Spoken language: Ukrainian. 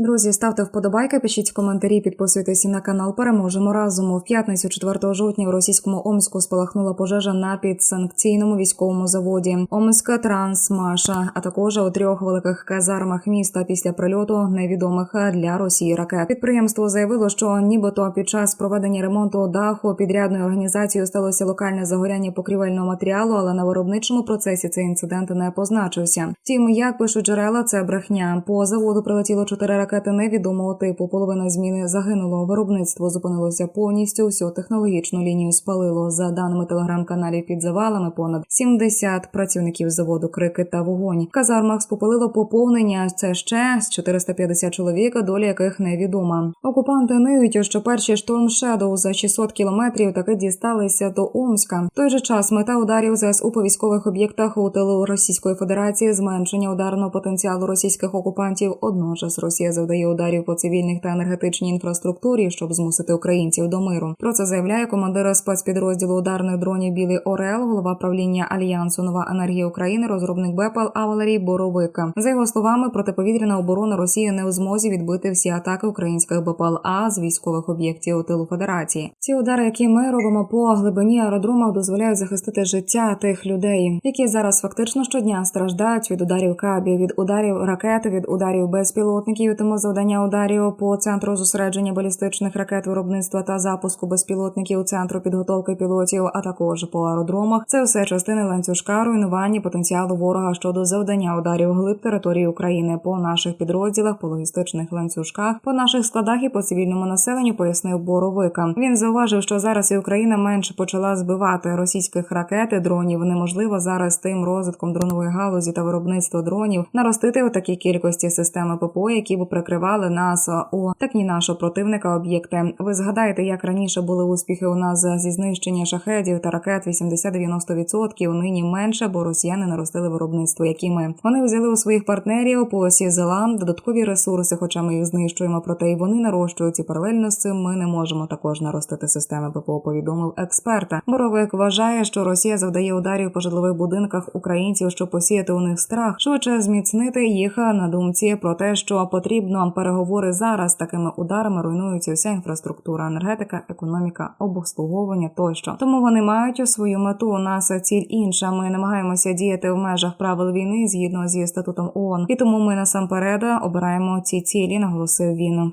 Друзі, ставте вподобайки, пишіть коментарі, підписуйтесь на канал. Переможемо разом. У п'ятницю 4 жовтня в російському Омську спалахнула пожежа на підсанкційному військовому заводі Омська Трансмаша, а також у трьох великих казармах міста після прильоту невідомих для Росії ракет. Підприємство заявило, що нібито під час проведення ремонту даху підрядною організацією сталося локальне загоряння покрівельного матеріалу, але на виробничому процесі цей інцидент не позначився. Втім, як пишуть джерела, це брехня. По заводу прилетіло чотири ракети невідомого типу. Половина зміни загинуло. Виробництво зупинилося повністю. Всю технологічну лінію спалило. За даними телеграм-каналів під завалами, понад 70 працівників заводу крики та вогонь. В казармах спопилило поповнення. Це ще з 450 чоловік, доля яких невідома. Окупанти ниють, що перші шторм Шедоу за 600 кілометрів таки дісталися до Омська. В той же час мета ударів ЗСУ по військових об'єктах у тилу Російської Федерації зменшення ударного потенціалу російських окупантів. Одночас Росія завдає ударів по цивільних та енергетичній інфраструктурі, щоб змусити українців до миру. Про це заявляє командир спецпідрозділу ударних дронів Білий Орел, голова правління альянсу Нова енергія України, розробник БЕПАЛ А Валерій Боровика. За його словами, протиповітряна оборона Росії не у змозі відбити всі атаки українських БПЛ А з військових об'єктів тилу Федерації. Ці удари, які ми робимо по глибині аеродромах, дозволяють захистити життя тих людей, які зараз фактично щодня страждають від ударів кабів, від ударів ракет, від ударів безпілотників. Тому завдання ударів по центру зосередження балістичних ракет виробництва та запуску безпілотників, центру підготовки пілотів, а також по аеродромах. Це все частини ланцюжка руйнування потенціалу ворога щодо завдання ударів глиб території України по наших підрозділах, по логістичних ланцюжках, по наших складах і по цивільному населенню, пояснив Боровика. Він зауважив, що зараз і Україна менше почала збивати російських ракет дронів. Неможливо зараз тим розвитком дронової галузі та виробництва дронів наростити у такій кількості системи ППО, які б прикривали нас у так ні нашого противника об'єкти. Ви згадаєте, як раніше були успіхи у нас зі знищення шахедів та ракет 80-90%, Нині менше, бо росіяни наростили виробництво, які ми вони взяли у своїх партнерів по осі Зеланд додаткові ресурси, хоча ми їх знищуємо. Проте і вони нарощують і паралельно з цим ми не можемо також наростити системи ППО. Повідомив експерта. Боровик вважає, що Росія завдає ударів по житлових будинках українців, щоб посіяти у них страх, швидше зміцнити їх на думці про те, що потрібно переговори зараз. Такими ударами руйнується вся інфраструктура, енергетика, економіка, обслуговування тощо. Тому вони мають свою мету. У нас ціль інша. Ми намагаємося діяти в межах правил війни згідно зі статутом ООН. І тому ми насамперед обираємо ці цілі, наголосив він.